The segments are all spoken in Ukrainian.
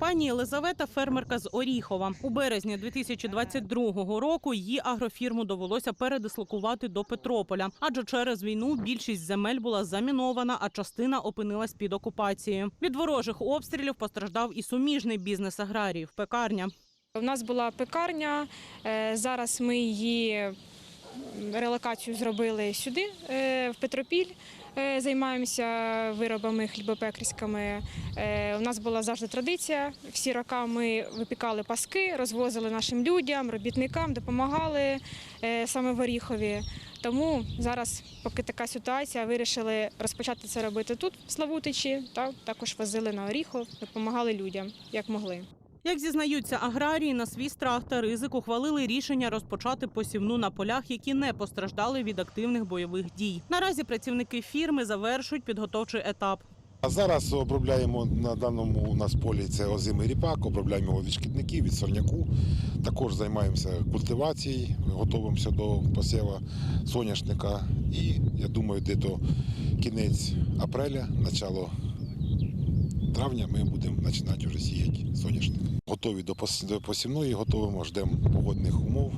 Пані Єлизавета фермерка з Оріхова. У березні 2022 року її агрофірму довелося передислокувати до Петрополя, адже через війну більшість земель була замінована, а частина опинилась під окупацією. Від ворожих обстрілів постраждав і суміжний бізнес аграріїв – пекарня. У нас була пекарня. е, Зараз ми її релокацію зробили сюди, е, в Петропіль. Е, Займаємося виробами хлібопекарськими. Е, У нас була завжди традиція. Всі роки ми випікали паски, розвозили нашим людям, робітникам, допомагали саме в Оріхові. Тому зараз, поки така ситуація, вирішили розпочати це робити тут, в Славутичі, та також возили на Оріхов, допомагали людям, як могли. Як зізнаються аграрії, на свій страх та ризик ухвалили рішення розпочати посівну на полях, які не постраждали від активних бойових дій. Наразі працівники фірми завершують підготовчий етап. А зараз обробляємо на даному у нас полі це озимий ріпак, обробляємо його від шкідників, від сорняку. Також займаємося культивацією, готуємося до посіву соняшника. І я думаю, де то кінець апреля, начало травня ми будемо починати вже сіяти соняшник. Готові до посівної, готовимо, ждемо погодних умов,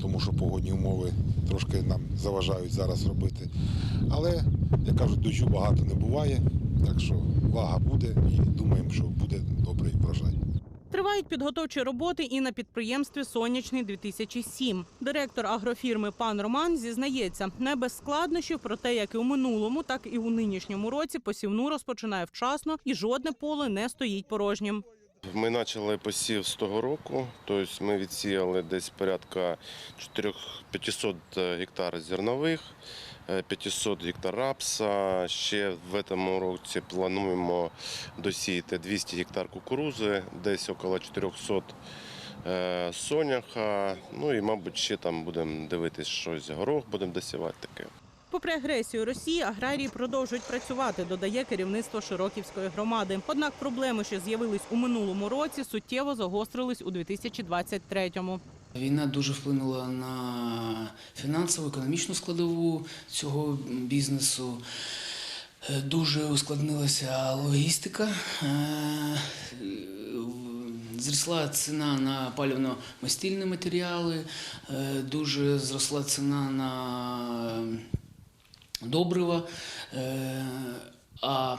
тому що погодні умови трошки нам заважають зараз робити. Але, як кажуть, дощу багато не буває, так що вага буде і думаємо, що буде добрий врожай. Тривають підготовчі роботи і на підприємстві Сонячний 2007 Директор агрофірми пан Роман зізнається, не без складнощів, проте як і у минулому, так і у нинішньому році посівну розпочинає вчасно і жодне поле не стоїть порожнім. Ми почали посів з того року, тобто ми відсіяли десь порядка 4 500 гектар зернових, е, 500 гектар рапса. Ще в цьому році плануємо досіяти 200 гектар кукурузи, десь около 400 е, соняха. Ну і, мабуть, ще там будемо дивитись щось, горох будемо досівати таке. Попри агресію Росії, аграрії продовжують працювати, додає керівництво Широківської громади. Однак проблеми, що з'явились у минулому році, суттєво загострились у 2023-му. Війна дуже вплинула на фінансову, економічну складову цього бізнесу. Е, Дуже ускладнилася логістика. Е, Зросла ціна на палівно-мастильні матеріали, е, дуже зросла ціна на добрива, а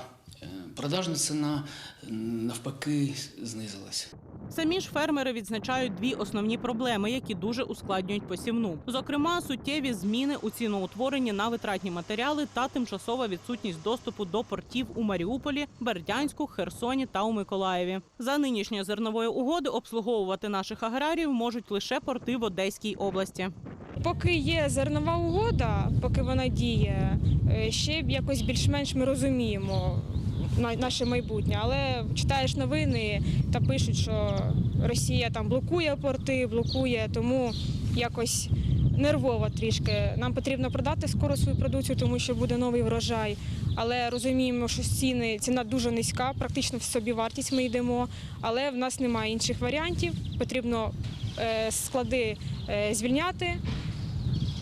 продажна ціна навпаки знизилася. Самі ж фермери відзначають дві основні проблеми, які дуже ускладнюють посівну. Зокрема, суттєві зміни у ціноутворенні на витратні матеріали та тимчасова відсутність доступу до портів у Маріуполі, Бердянську, Херсоні та у Миколаєві. За нинішньої зернової угоди обслуговувати наших аграріїв можуть лише порти в Одеській області. Поки є зернова угода, поки вона діє, е, ще якось більш-менш ми розуміємо наше майбутнє. Але читаєш новини та пишуть, що Росія там блокує порти, блокує, тому якось нервово трішки. Нам потрібно продати скоро свою продукцію, тому що буде новий врожай. Але розуміємо, що ціни ціна дуже низька, практично в собі вартість ми йдемо. Але в нас немає інших варіантів. Потрібно е, склади е, звільняти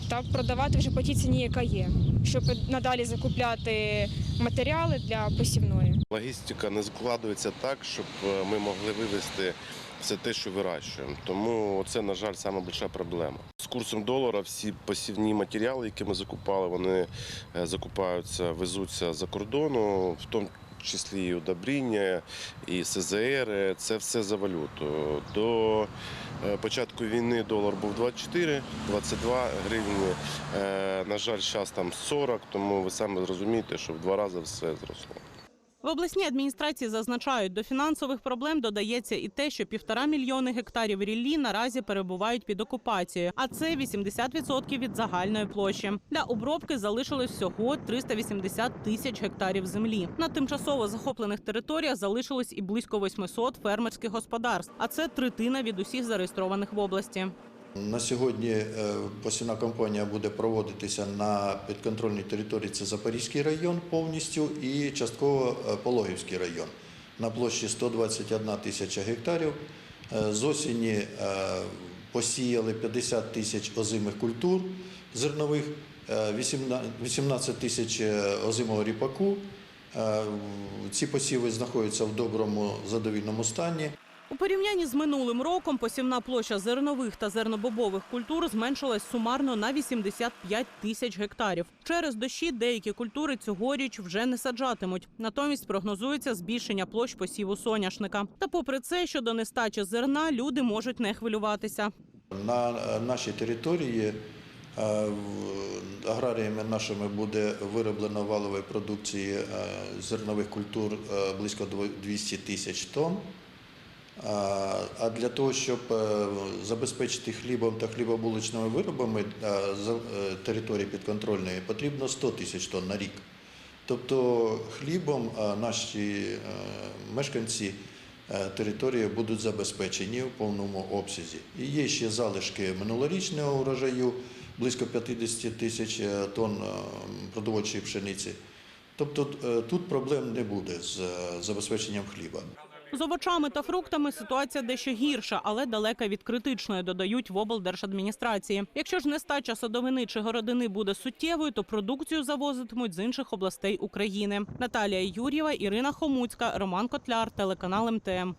та продавати вже по тій ціні, яка є, щоб надалі закупляти матеріали для посівної. Логістика не складується так, щоб е, ми могли вивезти все те, що вирощуємо. Тому це, на жаль, найбільша проблема. З курсом долара всі посівні матеріали, які ми закупали, вони е, закупаються, везуться за кордону, в тому числі і удобріння, і СЗР. Це все за валюту. До е, початку війни долар був 24, 22 гривні. Е, На жаль, зараз там 40, тому ви самі зрозумієте, що в два рази все зросло. В обласній адміністрації зазначають, до фінансових проблем додається і те, що півтора мільйони гектарів ріллі наразі перебувають під окупацією, а це 80% від загальної площі. Для обробки залишилось всього 380 тисяч гектарів землі. На тимчасово захоплених територіях залишилось і близько 800 фермерських господарств, а це третина від усіх зареєстрованих в області. На сьогодні е, посівна кампанія буде проводитися на підконтрольній території. Це Запорізький район повністю і частково е, Пологівський район на площі 121 тисяча гектарів. Е, З осені посіяли 50 тисяч озимих культур зернових, е, 18 18 тисяч озимого ріпаку Ці посіви знаходяться в доброму задовільному стані. У порівнянні з минулим роком посівна площа зернових та зернобобових культур зменшилась сумарно на 85 тисяч гектарів. Через дощі деякі культури цьогоріч вже не саджатимуть. Натомість прогнозується збільшення площ посіву соняшника. Та попри це, щодо нестачі зерна, люди можуть не хвилюватися. На е, нашій території е, аграріями нашими буде вироблено валової продукції е, зернових культур близько дво- 200 тисяч тонн. А для того, щоб е, забезпечити хлібом та хлібобулочними виробами е, е, території підконтрольної, потрібно 100 тисяч тонн на рік. Тобто хлібом наші мешканці території будуть забезпечені в повному обсязі. І є ще залишки минулорічного урожаю, близько 50 тисяч тонн продовольчої пшениці. Тобто тут проблем не буде з забезпеченням хліба. З овочами та фруктами ситуація дещо гірша, але далека від критичної, додають в облдержадміністрації. Якщо ж нестача садовини чи городини буде суттєвою, то продукцію завозитимуть з інших областей України. Наталія Юрєва, Ірина Хомуцька, Роман Котляр, телеканал МТМ.